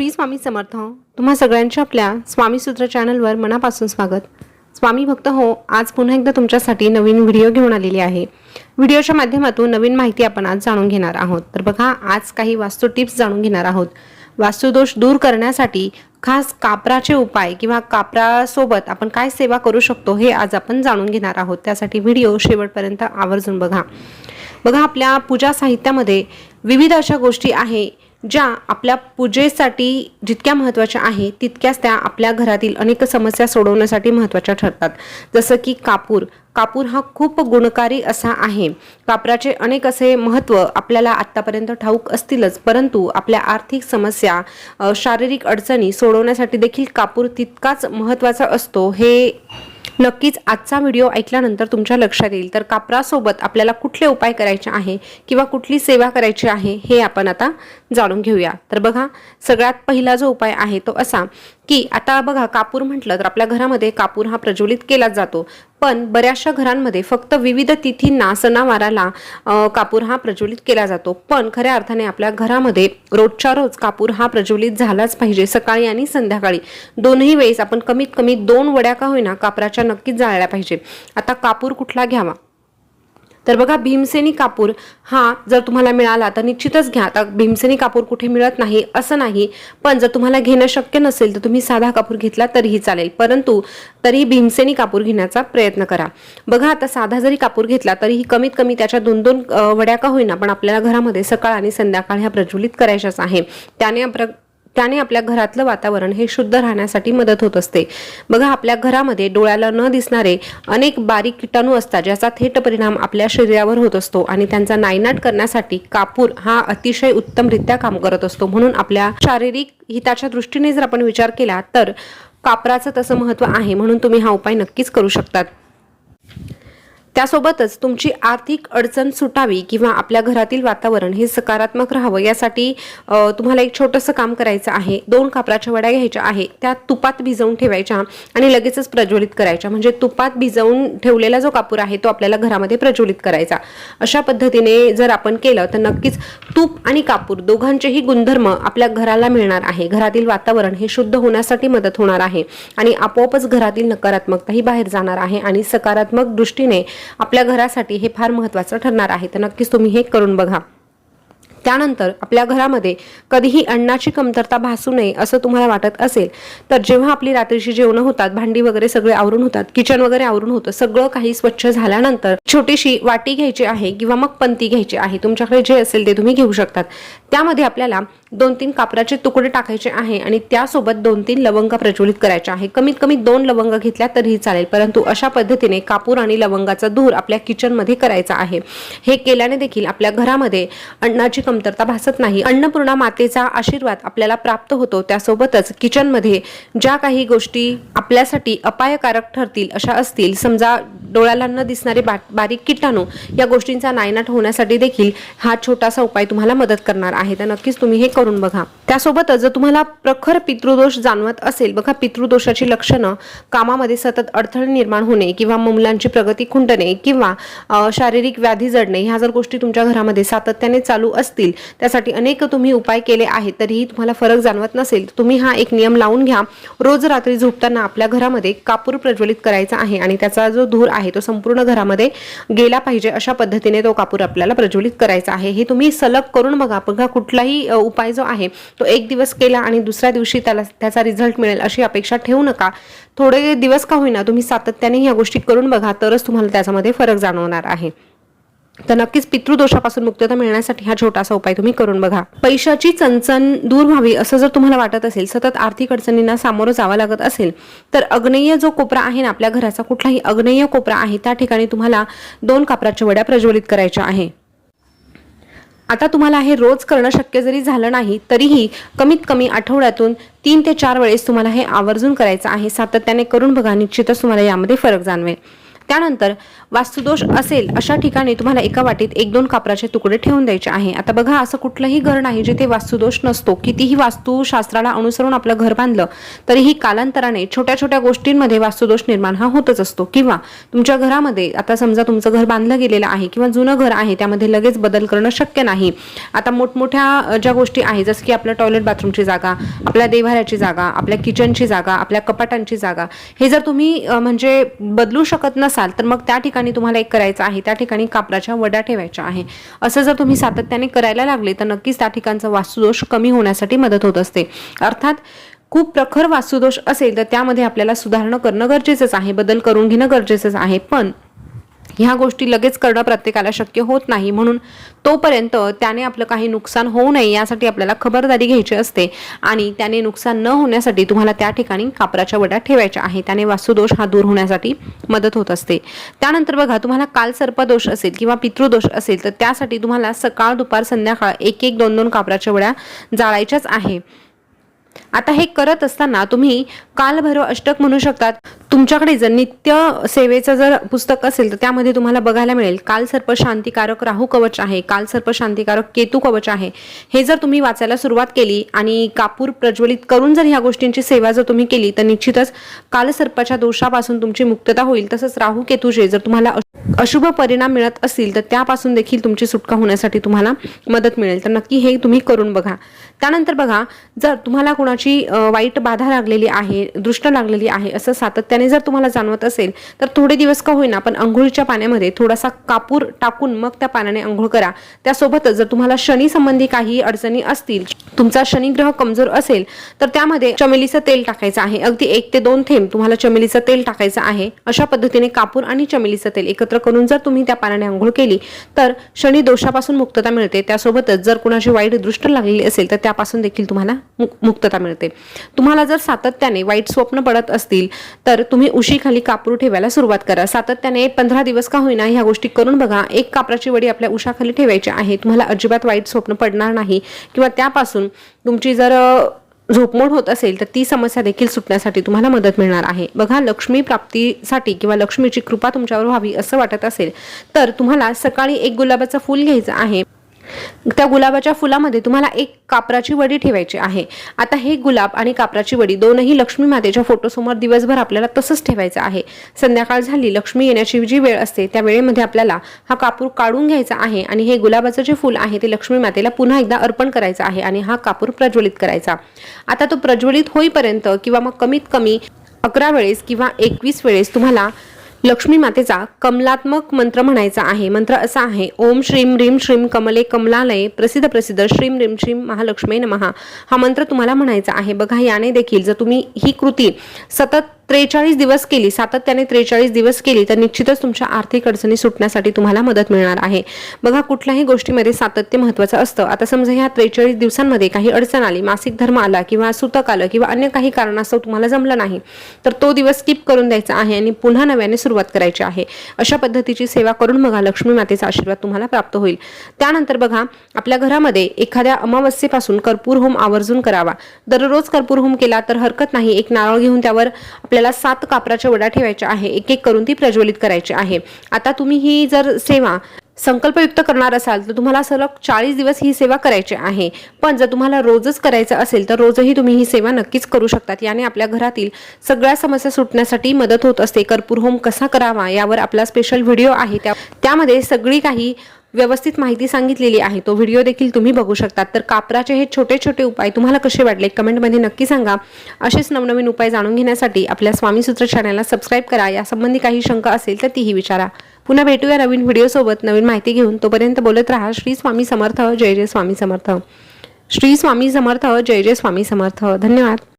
श्री स्वामी समर्थ. तुम्हा सगळ्यांच्या आपल्या स्वामीसूत्र चॅनलवर मनापासून स्वागत. स्वामी भक्त हो आज पुन्हा एकदा तुमच्यासाठी नवीन व्हिडिओ घेऊन आलेली आहे. व्हिडिओच्या माध्यमातून नवीन माहिती आपण आज जाणून घेणार आहोत. तर बघा आज काही वास्तू टिप्स जाणून घेणार आहोत. वास्तुदोष दूर करण्यासाठी खास कापराचे उपाय किंवा कापरासोबत आपण काय सेवा करू शकतो हे आज आपण जाणून घेणार आहोत. त्यासाठी व्हिडिओ शेवटपर्यंत आवर्जून बघा. बघा आपल्या पूजा साहित्यामध्ये विविध अशा गोष्टी आहे ज्या आपल्या पूजेसाठी जितक्या महत्त्वाच्या आहे तितक्याच त्या आपल्या घरातील अनेक समस्या सोडवण्यासाठी महत्त्वाच्या ठरतात. जसं की कापूर. कापूर हा खूप गुणकारी असा आहे. कापराचे अनेक असे महत्त्व आपल्याला आत्तापर्यंत ठाऊक असतीलच परंतु आपल्या आर्थिक समस्या शारीरिक अडचणी सोडवण्यासाठी देखील कापूर तितकाच महत्त्वाचा असतो हे नक्कीच आजचा व्हिडिओ ऐकल्यानंतर तुमच्या लक्षात येईल. तर कापरासोबत आपल्याला कुठले उपाय करायचे आहे किंवा कुठली सेवा करायची आहे हे आपण आता जाणून घेऊया. तर बघा सगळ्यात पहिला जो उपाय आहे तो असा की आता बघा कापूर म्हटलं तर आपल्या घरामध्ये कापूर हा प्रज्वलित केला जातो. पण बऱ्याचशा घरांमध्ये फक्त विविध तिथींना सणावाराला कापूर हा प्रज्वलित केला जातो. पण खऱ्या अर्थाने आपल्या घरामध्ये रोजच्या रोज कापूर हा प्रज्वलित झालाच पाहिजे सकाळी आणि संध्याकाळी. दोनही वेळेस आपण कमीत कमी दोन वड्या का होईना कापराच्या नक्कीच जाळल्या पाहिजे. आता कापूर कुठला घ्यावा? तर बघा भीमसेनी कापूर हा जर तुम्हाला मिळाला तर निश्चितच घ्या. आता भीमसेनी कापूर कुठे मिळत नाही असं नाही. पण जर तुम्हाला घेणं शक्य नसेल तर तुम्ही साधा कापूर घेतला तरीही चालेल. परंतु तरी भीमसेनी कापूर घेण्याचा प्रयत्न करा. बघा आता साधा जरी कापूर घेतला तरीही कमीत कमी त्याच्या दोन दोन वड्या का होईना पण आपल्याला घरामध्ये सकाळ आणि संध्याकाळ ह्या प्रज्वलित करायच्याच आहे. त्याने त्याने आपल्या घरातलं वातावरण हे शुद्ध राहण्यासाठी मदत होत असते. बघा आपल्या घरामध्ये डोळ्याला न दिसणारे अनेक बारीक किटाणू असतात ज्याचा थेट परिणाम आपल्या शरीरावर होत असतो आणि त्यांचा नायनाट करण्यासाठी कापूर हा अतिशय उत्तमरित्या काम करत असतो. म्हणून आपल्या शारीरिक हिताच्या दृष्टीने जर आपण विचार केला तर कापराचं तसं महत्त्व आहे. म्हणून तुम्ही हा उपाय नक्कीच करू शकतात. त्यासोबतच तुमची आर्थिक अडचण सुटावी किंवा आपल्या घरातील वातावरण हे सकारात्मक राहावं यासाठी तुम्हाला एक छोटंसं काम करायचं आहे. दोन कापराच्या वड्या घ्यायच्या आहे त्या तुपात भिजवून ठेवायच्या आणि लगेचच प्रज्वलित करायच्या. म्हणजे तुपात भिजवून ठेवलेला जो कापूर आहे तो आपल्याला घरामध्ये प्रज्वलित करायचा. अशा पद्धतीने जर आपण केलं तर नक्कीच तूप आणि कापूर दोघांचेही गुणधर्म आपल्या घराला मिळणार आहे. घरातील वातावरण हे शुद्ध होण्यासाठी मदत होणार आहे आणि आपोआपच घरातील नकारात्मकता ही बाहेर जाणार आहे आणि सकारात्मक दृष्टीने आपल्या घरासाठी हे फार महत्त्वाचं ठरणार आहे. तर नक्कीच तुम्ही हे करून बघा. त्यानंतर आपल्या घरामध्ये कधीही अन्नाची कमतरता भासू नये असं तुम्हाला वाटत असेल तर जेव्हा आपली रात्रीची जेवणं होतात भांडी वगैरे सगळे आवरून होतात किचन वगैरे आवरून होतं सगळं काही स्वच्छ झाल्यानंतर छोटीशी वाटी घ्यायची आहे किंवा मग पंती घ्यायची आहे तुमच्याकडे जे असेल ते तुम्ही घेऊ शकतात. त्यामध्ये आपल्याला दोन तीन कापराचे तुकडे टाकायचे आहे आणि त्यासोबत दोन तीन लवंग प्रज्वलित करायचे आहे. कमीत कमी दोन लवंग घेतल्या तरीही चालेल परंतु अशा पद्धतीने कापूर आणि लवंगाचा धूर आपल्या किचनमध्ये करायचा आहे. हे केल्याने देखील आपल्या घरामध्ये अन्नाची कमतरता भासत नाही. अन्नपूर्णा मातेचा आशीर्वाद आपल्याला प्राप्त होतो. त्यासोबतच किचनमध्ये ज्या काही गोष्टी आपल्यासाठी अपायकारक ठरतील अशा असतील समजा डोळ्याला न दिसणारे बा बारीक किटाणू या गोष्टींचा नायनाट होण्यासाठी देखील हा छोटासा उपाय तुम्हाला मदत करणार आहे. तर नक्कीच तुम्ही हे करून बघा. त्यासोबतच जर तुम्हाला प्रखर पितृदोष जाणवत असेल बघा पितृदोषाची लक्षणं कामामध्ये सतत अडथळे निर्माण होणे किंवा मुलांची प्रगती खुंटणे किंवा शारीरिक व्याधी जडणे ह्या जर गोष्टी तुमच्या घरामध्ये सातत्याने चालू असतील त्यासाठी अनेक तुम्ही उपाय केले आहेत तरीही तुम्हाला फरक जाणवत नसेल तर तुम्ही हा एक नियम लावून घ्या. रोज रात्री झोपताना आपल्या घरामध्ये कापूर प्रज्वलित करायचा आहे आणि त्याचा जो धूर आहे तो संपूर्ण घरामध्ये गेला पाहिजे अशा पद्धतीने तो कापूर आपल्याला प्रज्वलित करायचा आहे. हे तुम्ही सलग करून बघा बघा कुठलाही उपाय जो आहे तो एक दिवस केला आणि दुसऱ्या दिवशी त्याला त्याचा रिझल्ट मिळेल अशी अपेक्षा ठेवू नका. थोडे दिवस का होईना तुम्ही सातत्याने ह्या गोष्टी करून बघा तरच तुम्हाला त्याच्यामध्ये फरक जाणवणार आहे. तर नक्कीच पितृदोषापासून मुक्तता मिळण्यासाठी हा छोटासा उपाय तुम्ही करून बघा. पैशाची चणचण दूर व्हावी असं जर तुम्हाला वाटत असेल सतत आर्थिक अडचणींना सामोरं जावं लागत असेल तर अग्नेय जो कोपरा आहे ना आपल्या घराचा कुठलाही अग्नेय कोपरा आहे त्या ठिकाणी तुम्हाला दोन कापराच्या वड्या प्रज्वलित करायच्या आहे. आता तुम्हाला हे रोज करणं शक्य जरी झालं नाही तरीही कमीत कमी आठवड्यातून तीन ते चार वेळेस तुम्हाला हे आवर्जून करायचं आहे. सातत्याने करून बघा निश्चितच तुम्हाला यामध्ये फरक जाणवेल. त्यानंतर वास्तुदोष असेल अशा ठिकाणी तुम्हाला एका वाटीत एक दोन कापराचे तुकडे ठेवून द्यायचे आहे. आता बघा असं कुठलंही घर नाही जिथे वास्तुदोष नसतो. कितीही वास्तुशास्त्राला अनुसरून आपलं घर बांधलं तरीही कालांतराने छोट्या छोट्या गोष्टींमध्ये वास्तुदोष निर्माण हा होतच असतो. किंवा तुमच्या घरामध्ये आता समजा तुमचं घर बांधलं गेलेलं आहे किंवा जुनं घर आहे त्यामध्ये लगेच बदल करणं शक्य नाही. आता मोठमोठ्या ज्या गोष्टी आहे जसं की आपलं टॉयलेट बाथरूमची जागा आपल्या देवाऱ्याची जागा आपल्या किचनची जागा आपल्या कपाटांची जागा हे जर तुम्ही म्हणजे बदलू शकत नसाल तर मग त्या ठिकाणी तुम्हाला एक करायचं आहे. त्या ठिकाणी कापराच्या वड्या ठेवायच्या आहे. असं जर तुम्ही सातत्याने करायला लागले तर नक्कीच त्या ठिकाणचा वास्तुदोष कमी होण्यासाठी मदत होत असते. अर्थात खूप प्रखर वास्तुदोष असेल तर त्यामध्ये आपल्याला सुधारणा करणं गरजेचंच आहे. बदल करून घेणं गरजेचंच आहे. पण ह्या गोष्टी लगेच करणं प्रत्येकाला शक्य होत नाही. म्हणून तोपर्यंत त्याने आपलं काही नुकसान होऊ नये यासाठी आपल्याला खबरदारी घ्यायची असते. आणि त्याने नुकसान न होण्यासाठी तुम्हाला त्या ठिकाणी कापराच्या वड्या ठेवायच्या आहे त्याने वास्तुदोष हा दूर होण्यासाठी मदत होत असते. त्यानंतर बघा तुम्हाला काल सर्पदोष असेल किंवा पितृदोष असेल तर त्यासाठी तुम्हाला सकाळ दुपार संध्याकाळ एक एक दोन दोन कापराच्या वड्या जाळायच्याच आहे. आता हे करत असताना तुम्ही कालभैरव अष्टक म्हणू शकतात. तुमच्याकडे जर नित्य सेवेचं जर पुस्तक असेल तर त्यामध्ये तुम्हाला बघायला मिळेल काल सर्प शांतिकारक राहू कवच आहे काल सर्प शांतिकारक केतू कवच आहे. हे जर तुम्ही वाचायला सुरुवात केली आणि कापूर प्रज्वलित करून जर ह्या गोष्टींची सेवा जर तुम्ही केली तर निश्चितच कालसर्पाच्या दोषापासून तुमची मुक्तता होईल. तसंच राहू केतूचे जर तुम्हाला अशुभ परिणाम मिळत असतील तर त्यापासून देखील तुमची सुटका होण्यासाठी तुम्हाला मदत मिळेल. तर नक्की हे तुम्ही करून बघा. त्यानंतर बघा जर तुम्हाला कोणाची वाईट बाधा लागलेली आहे दृष्ट लागलेली आहे असं सातत्याने जर तुम्हाला जाणवत असेल तर थोडे दिवस का होईना पण अंघोळीच्या पाण्यामध्ये थोडासा कापूर टाकून मग त्या पाण्याने अंघोळ करा. त्यासोबतच जर तुम्हाला शनी संबंधी काही अडचणी असतील तुमचा शनिग्रह कमजोर असेल तर त्यामध्ये चमेलीचं तेल टाकायचं आहे. अगदी एक ते दोन थेंब तुम्हाला चमेलीचं तेल टाकायचं आहे. अशा पद्धतीने कापूर आणि चमेलीचं तेल एकत्र करून जर तुम्ही त्या पाण्याने आंघोळ केली तर शनी दोषापासून मुक्तता मिळते. त्यासोबतच जर कुणाची वाईट दृष्ट लागलेली असेल तर त्यापासून देखील तुम्हाला मुक्तता मिळते. तुम्हाला जर सातत्याने वाईट स्वप्न पडत असतील तर तुम्ही उशीखाली कापूर ठेवायला सुरुवात करा. सातत्याने पंधरा दिवस का होईना ह्या गोष्टी करून बघा. एक कापराची वडी आपल्या उशाखाली ठेवायची आहे. तुम्हाला अजिबात वाईट स्वप्न पडणार नाही. किंवा त्यापासून तुमची जर झोपमोड होत असेल तर ती समस्या देखील सुटण्यासाठी तुम्हाला मदत मिळणार आहे. बघा लक्ष्मी प्राप्तीसाठी किंवा लक्ष्मीची कृपा तुमच्यावर व्हावी असं वाटत असेल तर तुम्हाला सकाळी एक गुलाबाचं फूल घ्यायचं आहे. त्या गुलाबाच्या फुलामध्ये तुम्हाला एक कापराची वडी ठेवायची आहे. आता हे गुलाब आणि कापराची वडी दोनही लक्ष्मी मातेच्या फोटोसमोर दिवसभर आपल्याला तसंच ठेवायचं आहे. संध्याकाळ झाली लक्ष्मी येण्याची जी वेळ असते त्या वेळेमध्ये आपल्याला हा कापूर काढून घ्यायचा आहे आणि हे गुलाबाचं जे फुल आहे ते लक्ष्मी मातेला पुन्हा एकदा अर्पण करायचं आहे आणि हा कापूर प्रज्वलित करायचा. आता तो प्रज्वलित होईपर्यंत किंवा मग कमीत कमी अकरा वेळेस किंवा एकवीस वेळेस तुम्हाला लक्ष्मी मातेचा कमलात्मक मंत्र म्हणायचा आहे. मंत्र असा आहे ओम श्रीम रीम श्रीम कमले कमलालये प्रसिद्ध प्रसिद्ध श्रीम रीम श्रीम महालक्ष्मी नमहा हा मंत्र तुम्हाला म्हणायचा आहे. बघा याने देखील जर तुम्ही ही कृती सतत त्रेचाळीस दिवस केली सातत्याने त्रेचाळीस दिवस केली तर निश्चितच तुमच्या आर्थिक अडचणी सुटण्यासाठी तुम्हाला मदत मिळणार आहे. बघा कुठल्याही गोष्टीमध्ये सातत्य महत्त्वाचं असतं. आता समजा ह्या त्रेचाळीस दिवसांमध्ये काही अडचण आली मासिक धर्म आला किंवा सुतक आलं किंवा अन्य काही कारणास्तव तुम्हाला जमलं नाही तर तो दिवस स्किप करून द्यायचा आहे आणि पुन्हा नव्याने सुरुवात करायची आहे. अशा पद्धतीची सेवा करून बघा लक्ष्मी मातेचा आशीर्वाद तुम्हाला प्राप्त होईल. त्यानंतर बघा आपल्या घरामध्ये एखाद्या अमावस्येपासून कर्पूर होम आवर्जून करावा. दररोज कर्पूर होम केला तर हरकत नाही. एक नारळ घेऊन त्यावर आपल्या आपल्याला सात कापराच्या वड्या ठेवायच्या आहे एक एक करून ती प्रज्वलित करायची आहे. आता तुम्ही ही जर सेवा संकल्पयुक्त करणार असाल तर तुम्हाला सलग चाळीस दिवस ही सेवा करायची आहे. पण जर तुम्हाला रोजच करायचं असेल तर रोजही तुम्ही ही सेवा नक्कीच करू शकतात. याने आपल्या घरातील सगळ्या समस्या सुटण्यासाठी मदत होत असते. कर्पूर होम कसा करावा यावर आपला स्पेशल व्हिडिओ आहे. त्या त्यामध्ये सगळी काही व्यवस्थित माहिती सांगितलेली आहे. तो व्हिडिओ देखील तुम्ही बघू शकता तर कापराचे हे छोटे छोटे उपाय तुम्हाला कसे वाटले? कमेंटमध्ये नक्की सांगा. असेच नवनवीन उपाय जाणून घेण्यासाठी आपल्या स्वामीसूत्र चॅनलला सबस्क्राईब करा. यासंबंधी काही शंका असेल तर तीही विचारा. पुन्हा भेटूया नवीन व्हिडिओसोबत. नवीन माहिती घेऊन तोपर्यंत बोलत राहा. श्री स्वामी समर्थ. जय जय स्वामी समर्थ. श्री स्वामी समर्थ. जय जय स्वामी समर्थ. धन्यवाद.